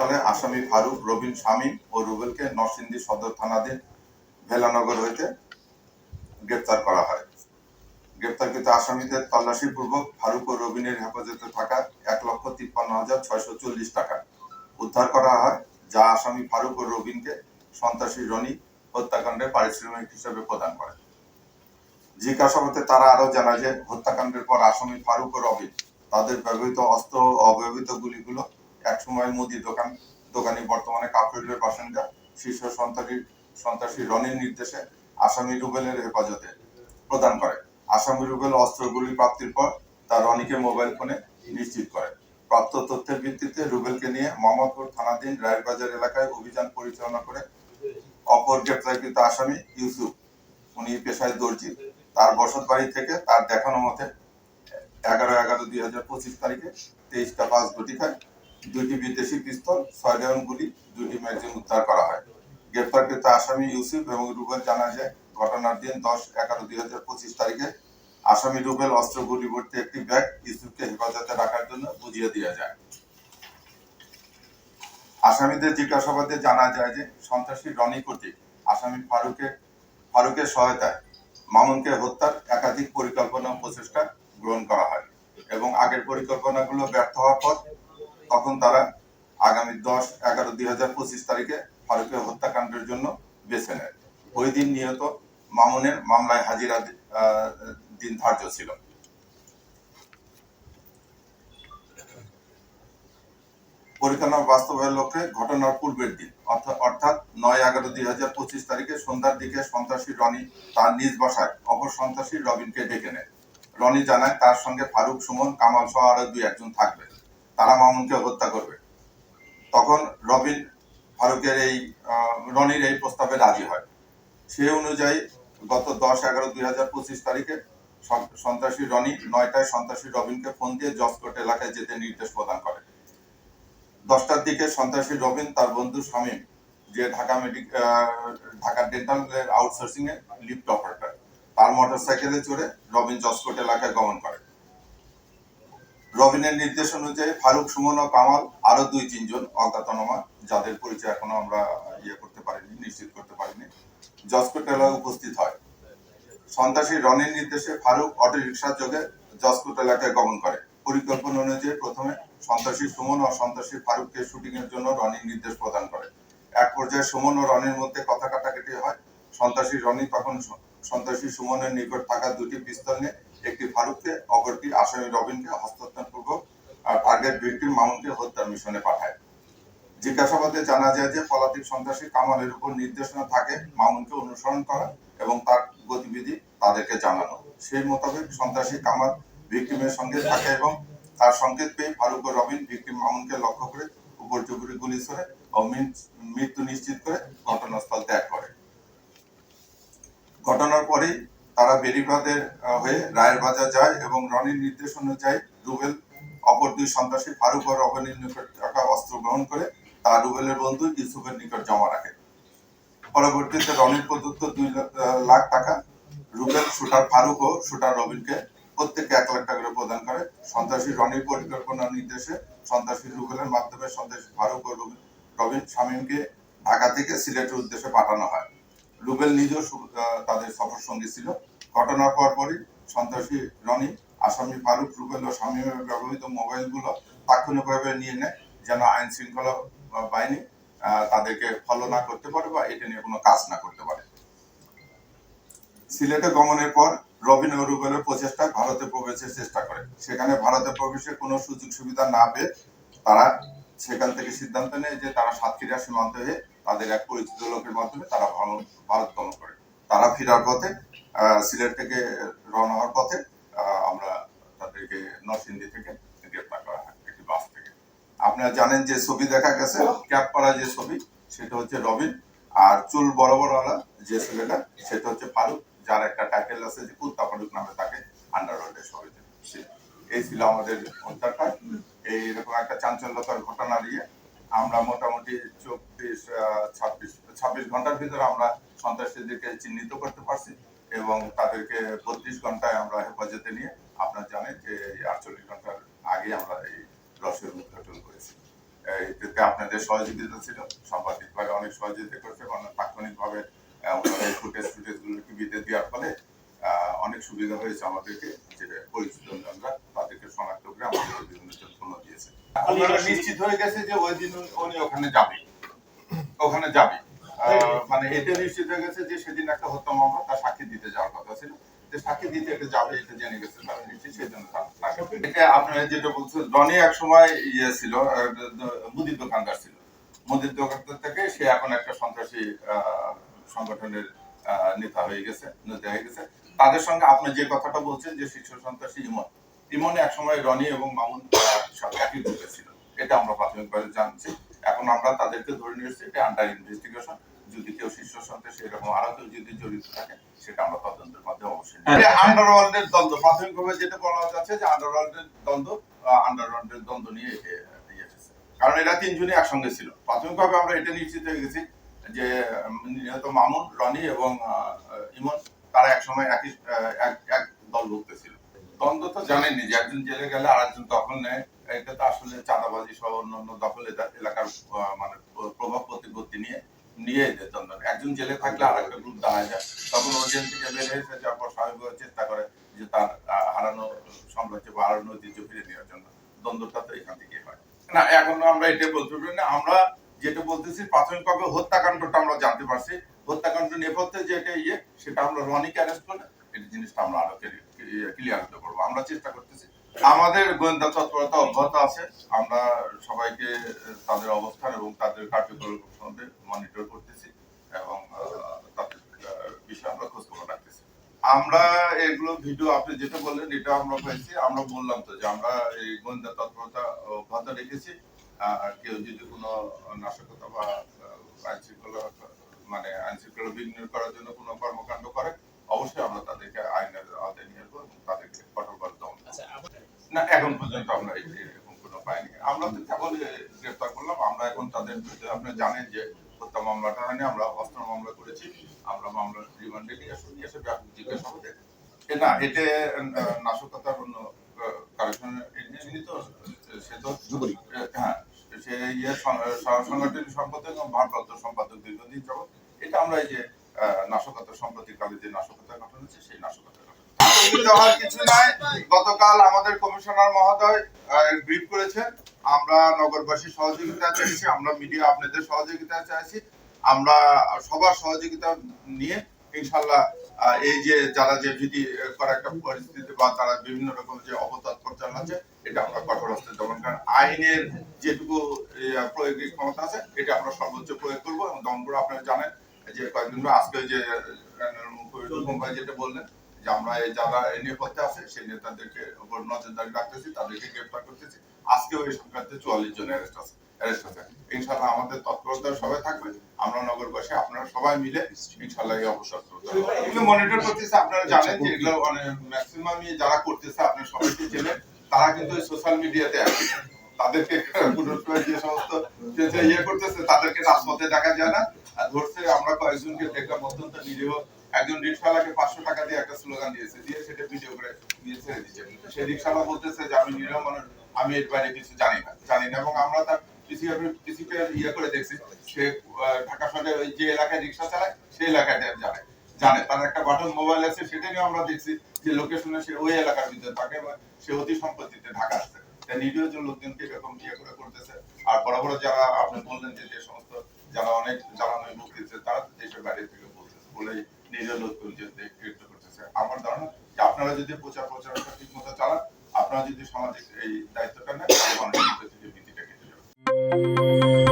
ঘটনাস্থলে আসামি ফারুক, রবিন শামীম ও রুবেলকে নরসিংদী সদর থানাধীন ভেলানগর হইতে গ্রেপ্তার করা হয়। গ্রেপ্তারকৃত আসামিদের তল্লাশি পূর্বক ফারুক ও রবিনের হেফাজতে থাকা এক লক্ষ তিপ্পান্ন হাজার ছয়শো চল্লিশ টাকা উদ্ধার করা হয়, যা আসামি ফারুক ও রবিনকে সন্ত্রাসী রনি হত্যাকাণ্ডের পারিশ্রমিক হিসেবে প্রদান করে। জিজ্ঞাসাবাদে তারা আরও জানায় যে, হত্যাকাণ্ডের পর আসামি ফারুক ও রবিন তাদের ব্যবহৃত অস্ত্র ও অব্যবহৃত গুলিগুলো একসময় মুদি দোকান, দোকানে বর্তমানে কাফরুলের বাসিন্দা, শীর্ষ সন্ত্রাসী সন্ত্রাসী রনির নির্দেশে আসামি রুবেলের হেফাজতে প্রদান করে। আসামি রুবেল অস্ত্রগুলি প্রাপ্তির পর তা রনিকে মোবাইল ফোনে নিশ্চিত করে। প্রাপ্ত তথ্যের ভিত্তিতে রুবেলকে নিয়ে মোহাম্মদপুর থানাধীন রায়েরবাজার এলাকায় অভিযান পরিচালনা করে অপর গ্রেপ্তারকৃত আসামি ইউসুফ। উনি পেশায় দর্জি। তার বসত বাড়ি থেকে তার দেখানো মতে এগারো এগারো দুই হাজার পঁচিশ তারিখে তেইশটা পাঁচ ঘটিকায় দুইটি বিদেশি পিস্তল ছয় রাউন্ড গুলি দুইটি ম্যাগজিন উদ্ধার করা হয়। গ্রেপ্তারকৃত আসামি ইউসুফ এবং রুবেল জানা যায়, ঘটনার দিন দশ এগারো দুই হাজার পঁচিশ তারিখে আসামি রুবেল অস্ত্র গুলি ভর্তি একটি ব্যাগ ইউসুফকে হেফাজতে রাখার জন্য বুঝিয়ে দেওয়া যায়। আসামিদের জিজ্ঞাসাবাদে জানা যায় যে, সন্ত্রাসী রনি কর্তৃক আসামি ফারুকের ফারুকের সহায়তায় মামুনকে হত্যার একাধিক পরিকল্পনা প্রচেষ্টা গ্রহণ করা হয় এবং আগের পরিকল্পনাগুলো ব্যর্থ হওয়ার পর তখন তারা আগামী দশ, এগারো, দুই হাজার পঁচিশ তারিখে ফারুকের হত্যাকাণ্ডের জন্য বেছে নেয়। ওই দিন নিহত মামুনের মামলায় হাজিরা দিন ধার্য ছিল। পরিকল্পনা বাস্তবায়নের লক্ষ্যে ঘটনার পূর্বের দিন, অর্থা- অর্থাৎ নয় এগারো, দুই হাজার পঁচিশ তারিখে সন্ধ্যার দিকে সন্ত্রাসী রনি তার নিজ বাসায় অপর সন্ত্রাসী রবিনকে ডেকে নেয়। রনি জানায় তার সঙ্গে ফারুক, সুমন, কামাল সহ আরও দুই একজন থাকবে। তারা মামুনকে হত্যা করবে। তখন রবিন ফারুকের এই রনির এই প্রস্তাবে রাজি হয়। সে অনুযায়ী গত দশ এগারো দুই হাজার পঁচিশ তারিখে সন্ত্রাসী রনি নয়টায় সন্ত্রাসী রবিনকে ফোন দিয়ে জসকোট এলাকায় যেতে নির্দেশ প্রদান করে। দশটার দিকে সন্ত্রাসী রবিন তার বন্ধু শামীম, যে Dhaka medic Dhaka dental outsourcing এ লিফট অপারেটর তার মোটরসাইকেলে চড়ে রবিন জসকোট এলাকায় গমন করে। রবিনের নির্দেশ অনুযায়ী ফারুক, সুমন ও কামাল আরও দুই, তিনজন অজ্ঞাতনামা যাদের পরিচয় এখনও আমরা ইয়ে করতে পারিনি, নিশ্চিত করতে পারিনি। জসকোট এলাকায় উপস্থিত হয়। সন্ত্রাসী রনির নির্দেশে ফারুক অটো রিক্সার যোগে জসকোট এলাকায় গমন করে। পরিকল্পনা অনুযায়ী প্রথমে সন্ত্রাসী সুমন ও সন্ত্রাসী ফারুককে শুটিং এর জন্য রনির নির্দেশ প্রদান করে। এক পর্যায়ে সুমন ও রনির মধ্যে কথা কাটাকাটি হয়। সন্ত্রাসী রনি তখন সন্ত্রাসী সুমনের নিকট থাকা দুটি পিস্তল নিয়ে একটি ফারুককে, অপরটি আসামি রবিনকে হস্তান্তর পূর্বক টার্গেট ভিক্টিম মামুনকে হত্যার মিশনে পাঠায়। জিজ্ঞাসাবাদে জানা যায় যে পলাতক সন্ত্রাসী কামালের উপর নির্দেশনা থাকে মামুনকে অনুসরণ করা এবং তার গতিবিধি তাদেরকে জানানো। সেই মোতাবেক সন্ত্রাসী কামাল ভিক্টিমের সঙ্গে থাকে এবং তার সংকেত পেয়ে ফারুক ও রবিন ভিক্টিম মামুনকে লক্ষ্য করে উপর্যুপুরি গুলি ছোড়ে ও মৃত্যু নিশ্চিত করে ঘটনাস্থল ত্যাগ করে। ঘটনার পরেই তারা বেরিবাদের হয়ে রায়ের বাজার যায় এবং রনির নির্দেশ অনুযায়ী রুবেল অপর দুই সন্ত্রাসী ফারুক ও রবিনের নিকট থাকা অস্ত্র গ্রহণ করে তা রুবেলের বন্ধু ইউসুফের নিকট জমা রাখে। পরবর্তীতে রনির প্রদত্ত দুই লাখ- টাকা রুবেল শুটার ফারুক ও শুটার রবিনকে প্রত্যেককে এক লাখ টাকা প্রদান করে। সন্ত্রাসী রনির পরিকল্পনা নির্দেশে সন্ত্রাসী রুবেলের মাধ্যমে সন্ত্রাসী ফারুক ও রবিন শামীমকে ঢাকা থেকে সিলেটের উদ্দেশ্যে পাঠানো হয়। রুবেল নিজেও তাদের সফর সঙ্গী ছিল। ঘটনার পর পরই সন্ত্রাসী রনি, আসামি ফারুক, রুবেল ও শামীমের ব্যবহৃত মোবাইলগুলো তাৎক্ষণিকভাবে নিয়ে নেয় যেন আইন শৃঙ্খলা বাহিনী তাদেরকে ফলো না করতে পারে বা এটা নিয়ে কোনো কাজ না করতে পারে। সিলেটে গমনের পর রবিন ও রুবেলের প্রচেষ্টায় ভারতে প্রবেশের চেষ্টা করে। সেখানে ভারতে প্রবেশের কোনো সুযোগ সুবিধা না পেয়ে তারা সেখান থেকে সিদ্ধান্ত নেয় যে তারা সাতক্ষীরা সীমান্ত হয়ে তাদের এক পরিচিত লোকের মাধ্যমে তারা ভারত গমন করে। তারা ফেরার পথে সিলেট থেকে রওনা হওয়ার পথে আমরা তাদেরকে নরসিংদী থেকে গ্রেপ্তার করা হয়, একটি বাস থেকে। আপনারা জানেন যে ছবি দেখা গেছে ক্যাপ করা যে ছবি, সেটা হচ্ছে রবিন, আর চুল বড় আলা যে ছেলেটা, সেটা হচ্ছে ফারুক, যার একটা টাইটেল আছে যে কুত্তা ফারুক নামে তাকে আন্ডারওয়ার্ল্ডে সবাই এই ছিল আমাদের হত্যাকাণ্ড এইরকম একটা চাঞ্চল্যকর ঘটনা নিয়ে আমরা মোটামুটি চব্বিশ ছাব্বিশ ছাব্বিশ ঘণ্টার ভিতরে আমরা সন্ত্রাসীদেরকে চিহ্নিত করতে পারছি। এবং তাদেরকে বত্রিশ ঘন্টায় আমরা হেফাজতে নিয়ে আপনার জানেন যে আটচল্লিশ ঘণ্টার আগে আমরা এই রসের উদ্ঘাটন করেছি। এতে আপনাদের সহযোগিতা ছিল সাংবাদিক ভাবে অনেক সহযোগিতা করেছে মানে তাৎক্ষণিক ভাবে ফুটেজ ফুটেজগুলো টিভিতে দেওয়ার ফলে অনেক সুবিধা হয়েছে আমাদেরকে যে পরিচিত জনরা তাদেরকে শনাক্ত করে আমাদের বিভিন্ন জন ফোন দিয়েছে। নিশ্চিত হয়ে গেছে যে ওই দিন উনি- ওখানে যাবে ওখানে যাবে মানে এটা নিশ্চিত হয়ে গেছে যে সেদিন একটা হত্যা মামলা তার সাক্ষী দিতে যাওয়ার কথা ছিল। যে সাক্ষী দিতে এটা যাবে এটা জেনে গেছে তারা নিশ্চিত সেই জন্য এটা আপনারা যেটা বলছেন রনি এক সময় ইয়ে ছিল মুদির দোকানদার ছিল। মুদির দোকানদার থেকে সে এখন একটা সন্ত্রাসী সংগঠনের নেতা হয়ে গেছে নেতা হয়ে গেছে। তাদের সঙ্গে আপনি যে কথাটা বলছেন যে শীর্ষ সন্ত্রাসী ইমন ইমনে এক সময় রনি এবং মামুন একই গ্রুপে ছিল। এটা আমরা প্রাথমিকভাবে জানছি। এখন আমরা তাদেরকে ধরে নিয়ে এসেছি এটা আন্ডার ইনভেস্টিগেশন যদি কেউ শীর্ষ সন্ত্রাসী এরকম আরও কেউ যদি জড়িত থাকে সেটা আমরা তদন্তের মাধ্যমে অবশ্যই আন্ডারওয়ার্ল্ডের দ্বন্দ্ব। প্রাথমিকভাবে যেটা বলা যাচ্ছে যে আন্ডারওয়ার্ল্ডের দ্বন্দ্ব আন্ডারওয়ার্ল্ডের দ্বন্দ্ব নিয়ে ইয়ে এসেছে কারণ এরা তিনজনই একসঙ্গে ছিল। প্রাথমিকভাবে আমরা এটা নিশ্চিত হয়ে গেছি যে নিহত মামুন রনি এবং ইমন তারা একসময় একই এক দলভুক্ত ছিল। দ্বন্দ্ব তো জানেননি যে একজন জেলে গেলে আর একজন দখল নেয়। এটা তো আসলে চাঁদাবাজি সহ অন্যান্য দখল এলা- এলাকার মানে প্রভাব প্রতিপত্তি নিয়ে নিয়ে এদের দ্বন্দ্ব একজন জেলে থাকলে আর একটা গ্রুপ দাঁড়ায় যায়। তখন ও জেল থেকে বের হয়েছে যার পর স্বাভাবিকভাবে চেষ্টা করে যে তার হারানো সাম্রাজ্য বা হারানো ঐতিহ্য ফিরে নেওয়ার জন্য। দ্বন্দ্বটা তো এখান থেকে হয়। না, এখন আমরা এটা বলতে পারি না। আমরা যেটা বলতেছি প্রাথমিকভাবে হত্যাকাণ্ডটা আমরা জানতে পারছি। হত্যাকাণ্ড নেপথ্যে যেটা ইয়ে সেটা আমরা রনিকে অ্যারেস্ট করে এই জিনিসটা আমরা আরও ক্লিয়ার হতে পারব। আমরা চেষ্টা করতেছি আমাদের গোয়েন্দা তৎপরতা অব্যাহত আছে। আমরা সবাইকে তাদের অবস্থান এবং তাদের সম্বন্ধে মনিটর করতেছি এবং তাদের বিষয়ে আমরা খোঁজ খবর রাখতেছি। আমরা এগুলো ভিডিও আপনি যেটা বললেন এটা আমরা পেয়েছি আমরা বললাম তো যে আমরা এই গোয়েন্দা তৎপরতা অব্যাহত রেখেছি। কেউ যদি কোনো নাশকতা বা আহ, আইন শৃঙ্খলা মানে আইনশৃঙ্খলা বিঘ্ন করার জন্য কোনো কর্মকাণ্ড করে অবশ্যই আমরা তাদেরকে আইনের আওতায় নিয়ে আসব এবং তাদেরকে কঠোরভাবে দমন করব। আচ্ছা আবার না এখন পর্যন্ত আমরা এরকম কোনো পাইনি। আমরা তো কেবল এ, গ্রেফতার করলাম। আমরা এখন তাদের আপনি জানেন যে হত্যা মামলাটা হয়নি আমরা অস্ত্র মামলা করেছি। আমরা মামলা রিমান্ডে নিয়ে আসব নিয়ে এসে জিজ্ঞাসাবাদে না এতে নাশকতার অন্য কারেকশন এমনি তো সে তো হ্যাঁ সে ইয়ে সং- সং- সম্পাদক এবং ভারপ্রাপ্ত সম্পাদক দীর্ঘদিন যাবত এটা আমরা এই যে নাশকতা সম্প্রতিকালে যে নাশকতা ঘটনা হচ্ছে সেই নাশকতা ঘটনা হওয়ার কিছু নাই। গতকাল আমাদের কমিশনার মহোদয় ব্রিফ করেছেন। আমরা নগরবাসী সহযোগিতা চাইছি আমরা মিডিয়া আপনাদের সহযোগিতা চাইছি। আমরা সবার সহযোগিতা নিয়ে ইনশাল্লাহ এই যে যারা যে ভীতি করা একটা পরিস্থিতি বা তারা বিভিন্ন রকম যে অপতৎপর চালাচ্ছে এটা আমরা কঠোর হস্তে দমন কারণ আইনের যেটুকু আহ, ক্ষমতা আছে এটা আমরা সর্বোচ্চ প্রয়োগ করব। এবং দমন আপনারা জানেন যে কয়েকদিন আজকে যে যেটা বললেন যে আমরা যারা এই নেপথ্যে আছে সেই নেতাদেরকে উপর নজরদারি রাখতেছি তাদেরকে গ্রেফতার করতেছি। আজকেও এই সংক্রান্তে চুয়াল্লিশ জন অ্যারেস্ট আছে অ্যারেস্ট আছে। ইনশাল্লাহ আমাদের তৎপরতা সবাই থাকবে। আমরা নগরবাসী আপনারা সবাই মিলে ইনশাল্লাহ এই অবসর এগুলো মনিটর করতেছে আপনারা জানেন যে এগুলো ম্যাক্সিমাম যারা করতেছে আপনারা সবাইকে চেনেন। তারা কিন্তু সোশ্যাল মিডিয়াতে আছে। তাদেরকে যে সমস্ত যে যে ইয়ে করতেছে তাদেরকে রাজপথে দেখা যায় না। আর ধরছে আমরা কয়েকজনকে দেখলাম অত্যন্ত নিরীহ একজন রিক্সাওয়ালাকে পাঁচশো টাকা দিয়ে একটা স্লোগান দিয়েছে, দিয়ে সেটা ভিডিও করে দিয়ে ছেড়ে দিচ্ছে সেই রিক্সাওয়ালা বলতেছে যে, আমি নিরীহ মানুষ, আমি এর বাইরে কিছু জানি না জানি না। এবং আমরা তার পিসিপি ইয়ে করে দেখছি, সে ঢাকা শহরে ওই যে এলাকায় রিক্সা চালায়, সেই এলাকায় জানে জানে। তার একটা বাটন মোবাইল আছে, সেটা নিয়ে আমরা দেখছি যে লোকেশনে সে ওই এলাকার ভিতরে থাকে এবং সে অতি সম্পত্তিতে ঢাকা আসছে। তাই নিরীহ যে লোকজনকে এরকম ইয়ে করে করতেছে। আর বড় বড় যারা আপনি বললেন যে যে সমস্ত যারা অনেক মুখ দিচ্ছে, তারা দেশের বাইরে থেকে বলতেছে। বলে নিরীহ লোকজনকে গ্রেফতার করতেছে। আমার ধারণা যে আপনারা যদি প্রচার প্রচারটা ঠিক মতো চালান, আপনারা যদি সমাজের এই দায়িত্বটা নেন, তাহলে মানুষের ভিত্তিটা কেটে যাবে।